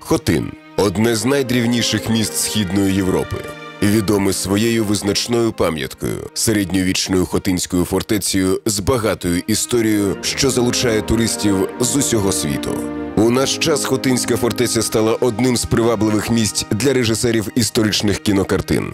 Хотин одне з найдрівніших міст Східної Європи. Відоме своєю визначною пам'яткою, середньовічною хотинською фортецею з багатою історією, що залучає туристів з усього світу. У наш час Хотинська фортеця стала одним з привабливих місць для режисерів історичних кінокартин.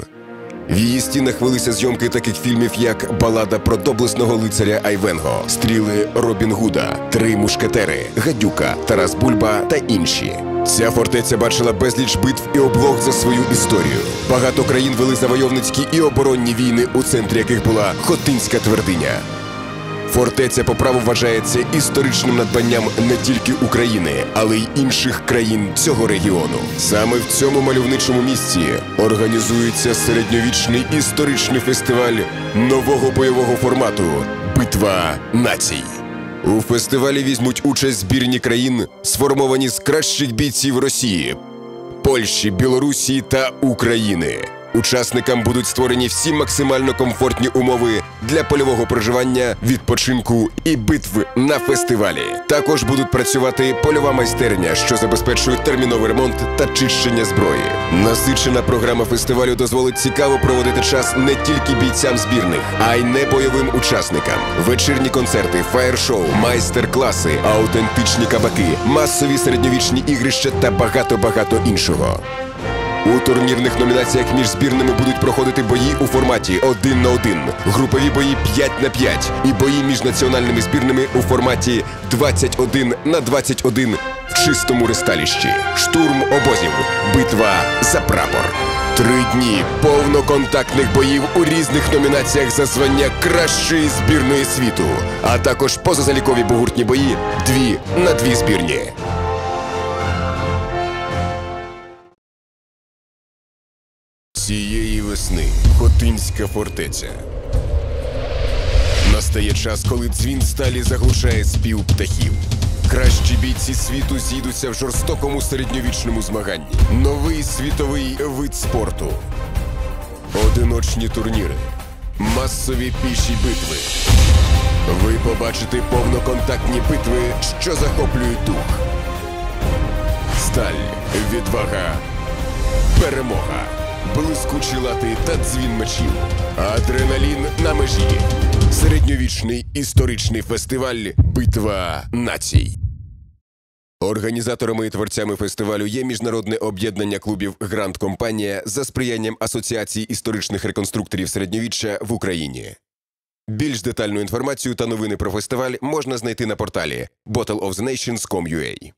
В її стінах велися зйомки таких фільмів, як Балада про доблесного лицаря Айвенго, Стріли Робін Гуда, Три мушкетери, Гадюка, Тарас Бульба та інші. Ця фортеця бачила безліч битв і облог за свою історію. Багато країн вели завойовницькі і оборонні війни, у центрі яких була Хотинська твердиня. Фортеця по праву вважається історичним надбанням не тільки України, але й інших країн цього регіону. Саме в цьому мальовничому місці організується середньовічний історичний фестиваль нового бойового формату Битва націй. У фестивалі візьмуть участь збірні країн, сформовані з кращих бійців Росії, Польщі, Білорусі та України. Учасникам будуть створені всі максимально комфортні умови для польового проживання, відпочинку і битв на фестивалі. Також будуть працювати польова майстерня, що забезпечує терміновий ремонт та чищення зброї. Насичена програма фестивалю дозволить цікаво проводити час не тільки бійцям збірних, а й небойовим учасникам. Вечірні концерти, фаєр-шоу, майстер-класи, аутентичні кабаки, масові середньовічні ігрища та багато багато іншого. У турнірних номінаціях між збірними будуть проходити бої у форматі 1 на 1, групові бої 5 на 5 і бої між національними збірними у форматі 21 на 21 в чистому ресталіщі. Штурм обозів. Битва за прапор. Три дні повноконтактних боїв у різних номінаціях за звання кращої збірної світу, а також позазалікові бугуртні бої дві на дві збірні. Цієї весни Хотинська фортеця. Настає час, коли дзвін сталі заглушає спів птахів. Кращі бійці світу зійдуться в жорстокому середньовічному змаганні. Новий світовий вид спорту. Одиночні турніри. Масові піші битви. Ви побачите повноконтактні битви, що захоплюють дух. Сталь, відвага, перемога, блискучі лати та дзвін мечів. Адреналін на межі. Середньовічний історичний фестиваль Битва націй. Організаторами і творцями фестивалю є міжнародне об'єднання клубів Гранд Компанія за сприянням Асоціації історичних реконструкторів середньовіччя в Україні. Більш детальну інформацію та новини про фестиваль можна знайти на порталі bottleofthenations.com.ua.